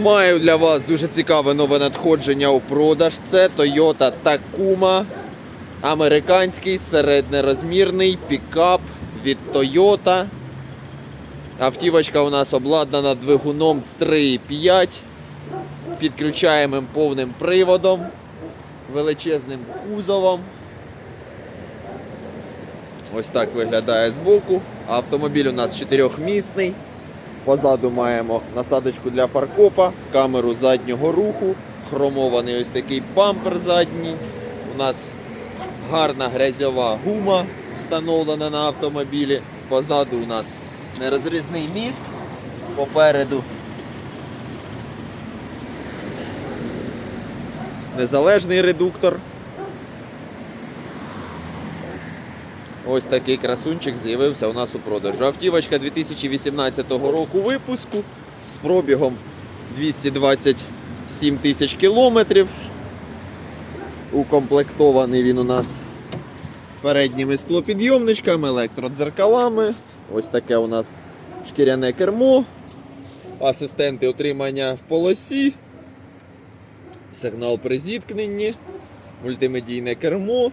Маю для вас дуже цікаве нове надходження у продаж. Це Toyota Tacoma. Американський середнерозмірний пікап від Toyota. Автівочка у нас обладнана двигуном 3,5, підключаємим повним приводом, величезним кузовом. Ось так виглядає збоку. Автомобіль у нас чотирьохмісний. Позаду маємо насадочку для фаркопа, камеру заднього руху, хромований ось такий бампер задній. У нас гарна грязьова гума встановлена на автомобілі. Позаду у нас нерозрізний міст. Попереду незалежний редуктор. Ось такий красунчик з'явився у нас у продажу. Автівочка 2018 року випуску з пробігом 227 тисяч кілометрів. Укомплектований він у нас передніми склопідйомничками, електродзеркалами. Ось таке у нас шкіряне кермо, асистенти утримання в полосі, сигнал при зіткненні, мультимедійне кермо.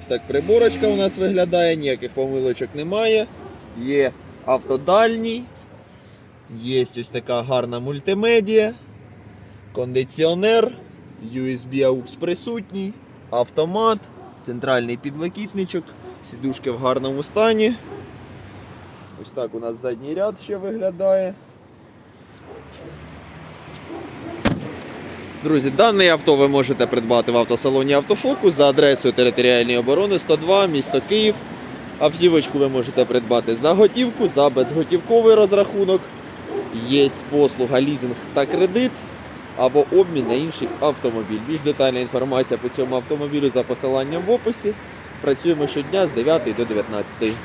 Ось так приборочка у нас виглядає, ніяких помилочок немає. Є автодальній, є ось така гарна мультимедія, кондиціонер, USB AUX присутній, автомат, центральний підлокітничок, сідушки в гарному стані. Ось так у нас задній ряд ще виглядає. Друзі, дане авто ви можете придбати в автосалоні Автофокус за адресою територіальної оборони 102, місто Київ. Автівочку ви можете придбати за готівку, за безготівковий розрахунок. Є послуга лізинг та кредит або обмін на інший автомобіль. Більш детальна інформація по цьому автомобілю за посиланням в описі. Працюємо щодня з 9 до 19.